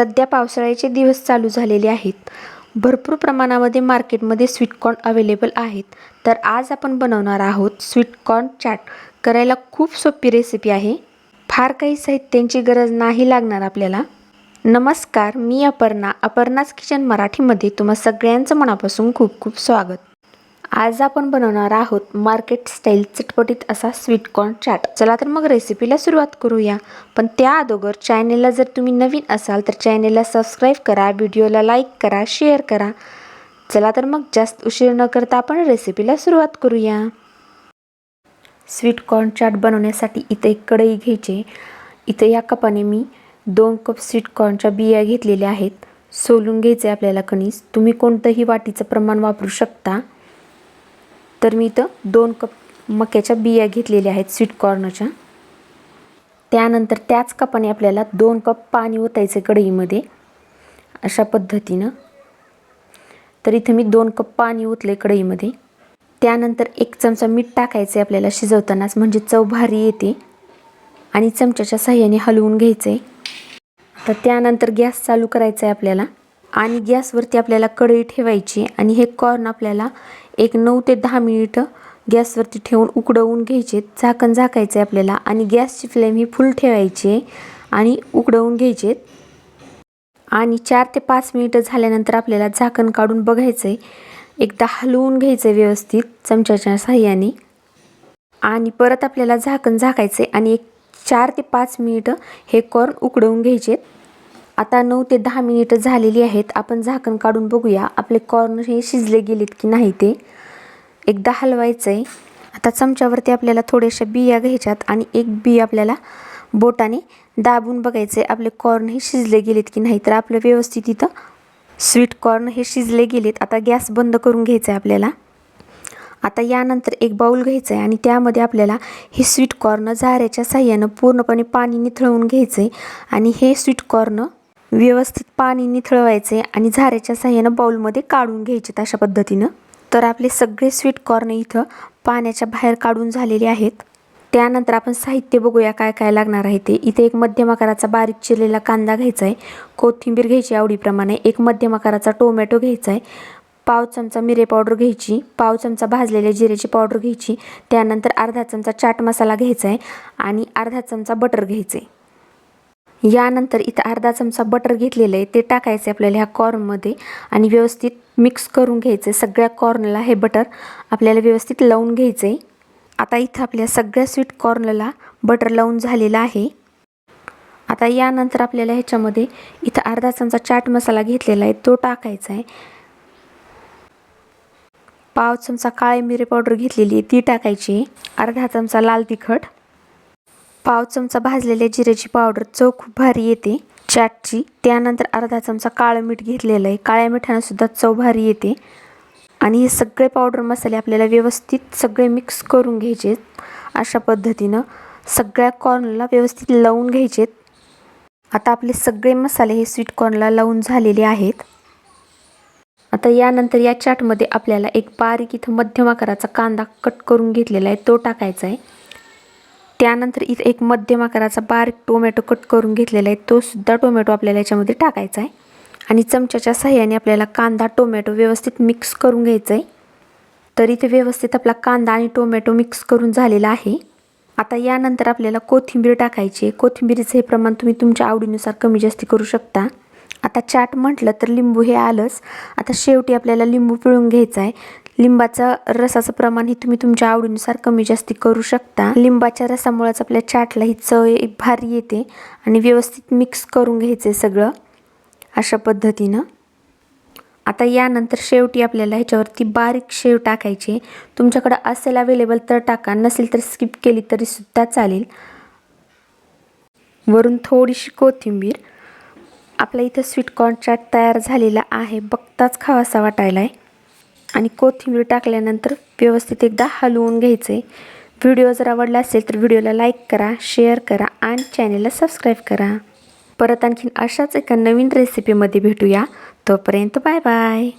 सध्या पावसाळ्याचे दिवस चालू झालेले आहेत. भरपूर प्रमाणामध्ये मार्केटमध्ये स्वीटकॉर्न अवेलेबल आहेत. तर आज आपण बनवणार आहोत स्वीटकॉर्न चाट. करायला खूप सोपी रेसिपी आहे. फार काही साहित्यांची गरज नाही लागणार आपल्याला. नमस्कार मी अपर्णा अपर्णाच किचन मराठीमध्ये तुम्हा सगळ्यांचं मनापासून खूप खूप स्वागत. आज आपण बनवणार आहोत मार्केट स्टाईल चटपटीत असा स्वीटकॉर्न चाट. चला तर मग रेसिपीला सुरुवात करूया. पण त्या अगोदर चॅनेलला जर तुम्ही नवीन असाल तर चॅनेलला सबस्क्राईब करा व्हिडिओला लाईक करा शेअर करा. चला तर मग जास्त उशीर न करता आपण रेसिपीला सुरुवात करूया. स्वीटकॉर्न चाट बनवण्यासाठी इथं एक कढई घ्यायची. इथं या कपाने मी दोन कप स्वीटकॉर्नच्या बिया घेतलेल्या आहेत. सोलून घ्यायचे आपल्याला कणीस. तुम्ही कोणतंही वाटीचं प्रमाण वापरू शकता. तर मी इथं दोन कप मक्याच्या बिया घेतलेल्या आहेत स्वीट कॉर्नच्या त्यानंतर त्याच कपाने आपल्याला दोन कप पाणी ओतायचं कढईमध्ये अशा पद्धतीनं. तर इथं मी दोन कप पाणी ओतले कढईमध्ये. त्यानंतर एक चमचा मीठ टाकायचं आहे आपल्याला शिजवतानाच म्हणजे चव भारी येते. आणि चमच्याच्या साह्याने हलवून घ्यायचं आहे तर त्यानंतर गॅस चालू करायचा आहे आपल्याला. आणि गॅसवरती आपल्याला कढई ठेवायची आणि हे कॉर्न आपल्याला एक नऊ ते दहा मिनिटं गॅसवरती ठेवून उकडवून घ्यायचे. झाकण झाकायचं आहे आपल्याला आणि गॅसची फ्लेम ही फुल ठेवायची आणि उकडवून घ्यायचे. आणि चार ते पाच मिनिटं झाल्यानंतर आपल्याला झाकण काढून बघायचं आहे एकदा हलवून घ्यायचं आहे व्यवस्थित चमच्याच्या साह्याने. आणि परत आपल्याला झाकण झाकायचं आहे आणि एक चार ते पाच मिनिटं हे कॉर्न उकडवून घ्यायचे. आता नऊ ते दहा मिनिटं झालेली आहेत. आपण झाकण काढून बघूया. आपले कॉर्न हे शिजले गेलेत की नाही ते? एकदा हलवायचं आहे आता चमच्यावरती आपल्याला थोड्याशा बिया घ्यायच्यात आणि एक बी आपल्याला बोटाने दाबून बघायचं आहे आपले कॉर्न हे शिजले गेलेत की नाही? तर आपलं व्यवस्थित इथं स्वीट कॉर्न हे शिजले गेलेत. आता गॅस बंद करून घ्यायचं आहे आपल्याला. आता यानंतर एक बाऊल घ्यायचा आहे आणि त्यामध्ये आपल्याला हे स्वीट कॉर्न झाऱ्याच्या साह्यानं पूर्णपणे पाणी निथळवून घ्यायचं आहे आणि हे स्वीट कॉर्न व्यवस्थित पाणी निथळवायचे आणि झाऱ्याच्या साह्यानं बाऊलमध्ये काढून घ्यायचे अशा पद्धतीनं. तर आपले सगळे स्वीट कॉर्न इथं पाण्याच्या बाहेर काढून झालेले आहेत. त्यानंतर आपण साहित्य बघूया काय काय लागणार आहे ते. इथे एक मध्यम आकाराचा बारीक चिरलेला कांदा घ्यायचा आहे कोथिंबीर घ्यायची आवडीप्रमाणे. एक मध्यम आकाराचा टोमॅटो घ्यायचा आहे पाव चमचा मिरे पावडर घ्यायची. पाव चमचा भाजलेल्या जिऱ्याची पावडर घ्यायची. त्यानंतर अर्धा चमचा चाट मसाला घ्यायचा आहे आणि अर्धा चमचा बटर घ्यायचं आहे यानंतर इथं अर्धा चमचा बटर घेतलेलं आहे. ते टाकायचं आहे आपल्याला ह्या कॉर्नमध्ये आणि व्यवस्थित मिक्स करून घ्यायचं आहे सगळ्या कॉर्नला हे बटर आपल्याला व्यवस्थित लावून घ्यायचं आहे आता इथं आपल्या सगळ्या स्वीट कॉर्नला बटर लावून झालेलं आहे. आता यानंतर आपल्याला ह्याच्यामध्ये इथं अर्धा चमचा चाट मसाला घेतलेला आहे. तो टाकायचा आहे. पाव चमचा काळे मिरे पावडर घेतलेली आहे. ती टाकायची अर्धा चमचा लाल तिखट. पाव चमचा भाजलेल्या जिऱ्याची पावडर चव खूप भारी येते. चाटची त्यानंतर अर्धा चमचा काळं मीठ घेतलेलं आहे. काळ्या मिठानं सुद्धा चव भारी येते. आणि हे सगळे पावडर मसाले आपल्याला व्यवस्थित सगळे मिक्स करून घ्यायचे. अशा पद्धतीनं सगळ्या कॉर्नला व्यवस्थित लावून घ्यायचेत आता आपले सगळे मसाले हे स्वीट कॉर्नला लावून झालेले आहेत. आता यानंतर या चाटमध्ये आपल्याला एक बारीक इथं मध्यम आकाराचा कांदा कट करून घेतलेला आहे. तो टाकायचा आहे. त्यानंतर इथं एक मध्यम आकाराचा बारीक टोमॅटो कट करून घेतलेला आहे. तो सुद्धा टोमॅटो आपल्याला याच्यामध्ये टाकायचा आहे. आणि चमच्याच्या सहाय्याने आपल्याला कांदा टोमॅटो व्यवस्थित मिक्स करून घ्यायचं आहे. तर इथे व्यवस्थित आपला कांदा आणि टोमॅटो मिक्स करून झालेला आहे. आता यानंतर आपल्याला कोथिंबीर टाकायची आहे. कोथिंबीरीचं हे प्रमाण तुम्ही तुमच्या आवडीनुसार कमी जास्ती करू शकता. आता चाट म्हटलं तर लिंबू हे आलंच. आता शेवटी आपल्याला लिंबू पिळून घ्यायचा आहे. लिंबाचा रसाचं प्रमाण हे तुम्ही तुमच्या आवडीनुसार कमी जास्ती करू शकता. लिंबाच्या रसामुळेच आपल्या चाटला ही चव एक भारी येते आणि व्यवस्थित मिक्स करून घ्यायचं सगळं अशा पद्धतीनं. आता यानंतर शेवटी आपल्याला ह्याच्यावरती बारीक शेव टाकायची. तुमच्याकडं असेल अवेलेबल तर टाका नसेल तर स्किप केली तरी सुद्धा चालेल. वरून थोडीशी कोथिंबीर. आपल्या इथं स्वीटकॉर्न चाट तयार झालेला आहे. बघताच खावासा वाटायला आहे आणि कोथिंबीर टाकल्यानंतर व्यवस्थित एकदा हलवून घ्यायचं. आहे व्हिडिओ जर आवडला असेल तर व्हिडिओला लाईक करा शेअर करा आणि चॅनेलला सबस्क्राईब करा. परत आणखीन अशाच एका नवीन रेसिपीमध्ये भेटूया. तोपर्यंत बाय बाय.